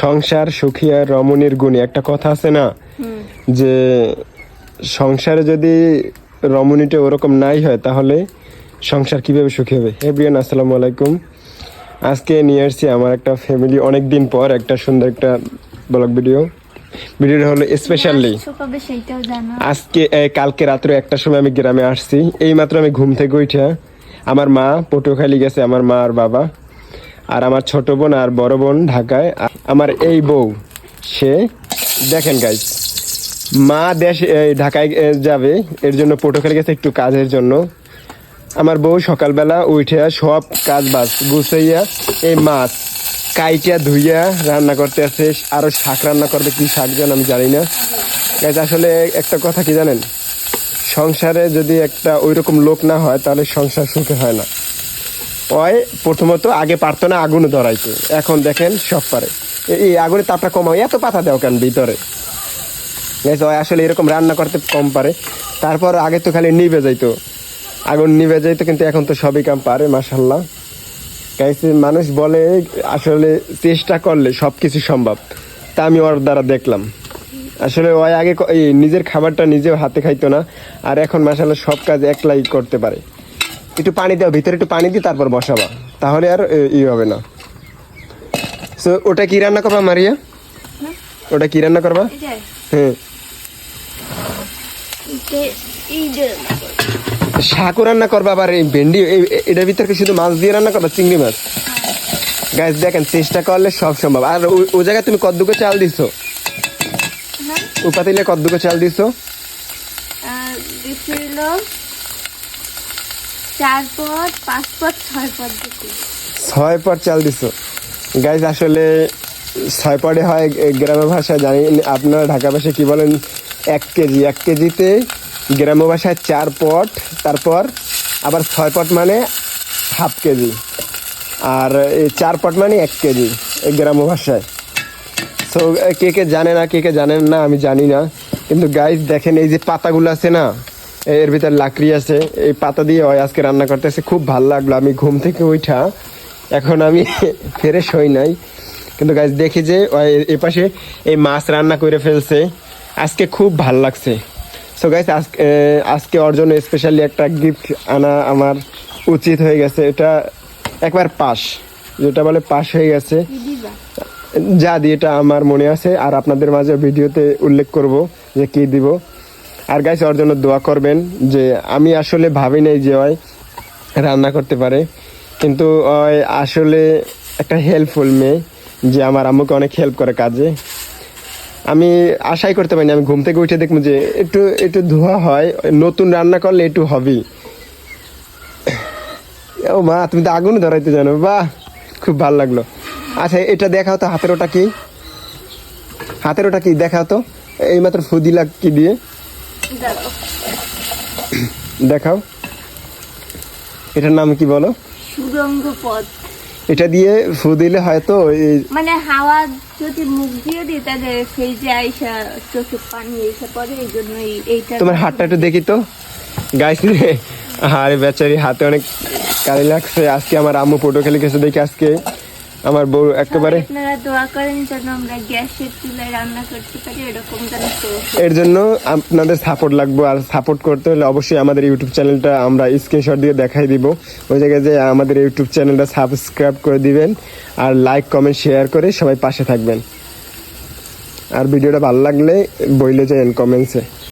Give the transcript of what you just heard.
সংসার সুখী আর রমণীর গুণী। একটা কথা আছে না? যে সংসারে যদি রমণীটা ওরকম নাই হয় তাহলে সংসার কীভাবে সুখী হবে? এভরিয়ান আসসালামু আলাইকুম। আজকে নিয়ে আসছি আমার একটা ফ্যামিলি অনেক দিন পর একটা সুন্দর একটা ব্লগ ভিডিও ভিডিওটা হলো স্পেশালি আজকে কালকে রাত্রে একটা সময় আমি গ্রামে আসছি। এই মাত্র আমি ঘুম থেকে উঠে আমার মা পটুয়াখালী গেছে আমার মা আর বাবা। আর আমার ছোট বোন আর বড় বোন ঢাকায়। আমার এই বউ সে দেখেন গাইজ মা দেশ ঢাকায় যাবে এর জন্য পটুয়াখালী গেছে একটু কাজের জন্য। আমার বউ সকালবেলা উঠে সব কাজ বাজ গুছাইয়া এই মাছ কাইটা ধুইয়া রান্না করতে আছে আরও শাক রান্না করবে কি শাক যেন আমি জানি না। Guys, আসলে একটা কথা কি জানেন? সংসারে যদি একটা ওই রকম লোক না হয় তাহলে সংসার সুখে হয় না। ওই প্রথমত আগে পারতো না আগুন ধরাইতে এখন দেখেন সব পারে। এই আগুনের তাপটা কমাও। এত পাতা দাও কেন ভিতরে? আসলে এরকম রান্না করতে কম পারে। তারপর আগে তো খালি নিভে যাইতো। আগুন নিভে যাইতো, কিন্তু এখন তো সবই কাম পারে মাসাল্লাহ গাইছে মানুষ বলে, আসলে চেষ্টা করলে সবকিছু সম্ভব। তা আমি ওর দ্বারা দেখলাম। আসলে ওই আগে নিজের খাবারটা নিজেও হাতে খাইতো না। আর এখন মাসাল্লাহ সব কাজ একলাই করতে পারে। একটু পানি দাও, ভিতরে একটু পানি দিয়ে তারপর বসাবা। তাহলে আর ই হবে না। সো ওটা কি রান্না করবা মারিয়া? ওটা কি রান্না করবা? হ্যাঁ। শাকও রান্না করবা আবার এই ভেন্ডি এটার ভিতরে শুধু মাছ দিয়ে রান্না করবা চিংড়ি মাছ? গাছ দেখেন চেষ্টা করলে সব সম্ভব। আর ও- জায়গায় তুমি কদ্দুকে চাল দিছো? ও পাতিলে কদ্দুকে চাল চার পাঁচ ছয় দিছি ছয় পট চাল দিছো। গাইজ আসলে ছয় পটে হয় গ্রামের ভাষায় জানি আপনারা ঢাকা ভাষায় কি বলেন? এক কেজি। এক কেজিতে গ্রাম্য ভাষায় চার পট তারপর আবার ছয় পট মানে হাফ কেজি। আর এই চার পট মানে এক কেজি এই গ্রাম্য ভাষায়। সো কে কে জানে না, কে কে জানেন না, আমি জানি না। কিন্তু গাইজ দেখেন এই যে পাতাগুলো আছে না, এর ভিতর লাকড়ি আছে, এই পাতা দিয়ে হয় আজকে রান্না করতেছে, খুব ভালো লাগল। আমি ঘুম থেকে উঠা এখন আমি ফ্রেশ হই নাই। কিন্তু গাইজ দেখি যে ওই এ পাশে এই মাছ রান্না করে ফেলছে। আজকে খুব ভালো লাগছে। সো গাইজ আজকে আজকে ওর জন্য স্পেশালি একটা গিফট আনা আমার উচিত হয়ে গেছে। এটা একবার পাস। যেটা বলে পাস হয়ে গেছে। যা দিয়ে এটা আমার মনে আছে। আর আপনাদের মাঝে ভিডিওতে উল্লেখ করব যে কি দিব। আর গাইস ওর জন্য দোয়া করবেন যে আমি আসলে ভাবি নাই যে ওই রান্না করতে পারে। কিন্তু ওই আসলে একটা হেল্পফুল মেয়ে যে আমার আম্মুকে অনেক হেল্প করে কাজে। আমি আশাই করতে পারিনি আমি ঘুম থেকে উঠে দেখব যে একটু একটু ধোয়া হয় নতুন রান্না করলে একটু হবেই। ও মা তুমি তো আগুন ধরাইতে জানো বাহ খুব ভালো লাগল। আচ্ছা এটা দেখাও তো হাতের ওটা কি? হাতের ওটা কি দেখাও তো। এইমাত্র ফুদিলা কি দিয়ে? দেখাও। এটার নাম কি বলো? সুরঙ্গ পথ এটা দিয়ে ফু দিলে হয়তো মানে হাওয়া যদি মুখ দিয়ে দিই তাহলে সেই যে আইসা চোখে পানি এসে পড়ে এই জন্য এইটা তোমার হাতটা একটু দেখি তো। গাইস রে আরে বেচারি হাতে অনেক কালি লাগছে। আজকে আমার আম্মু ফটো খেলে গেছে দেখি আজকে আমার বউ একেবারে আপনারা দোয়া করেন যেন আমরা গ্যাসের চুলায় রান্না করতে পারি এরকম যেন এর জন্য আপনাদের সাপোর্ট লাগবে আর সাপোর্ট করতে হলে অবশ্যই আমাদের ইউটিউব চ্যানেলটা আমরা স্ক্রিনশট দিয়ে দেখাই দিব। ওই জায়গায় যে আমাদের ইউটিউব চ্যানেলটা সাবস্ক্রাইব করে দিবেন আর লাইক কমেন্ট শেয়ার করে সবাই পাশে থাকবেন। আর ভিডিওটা ভালো লাগলে বইলে যান কমেন্টসে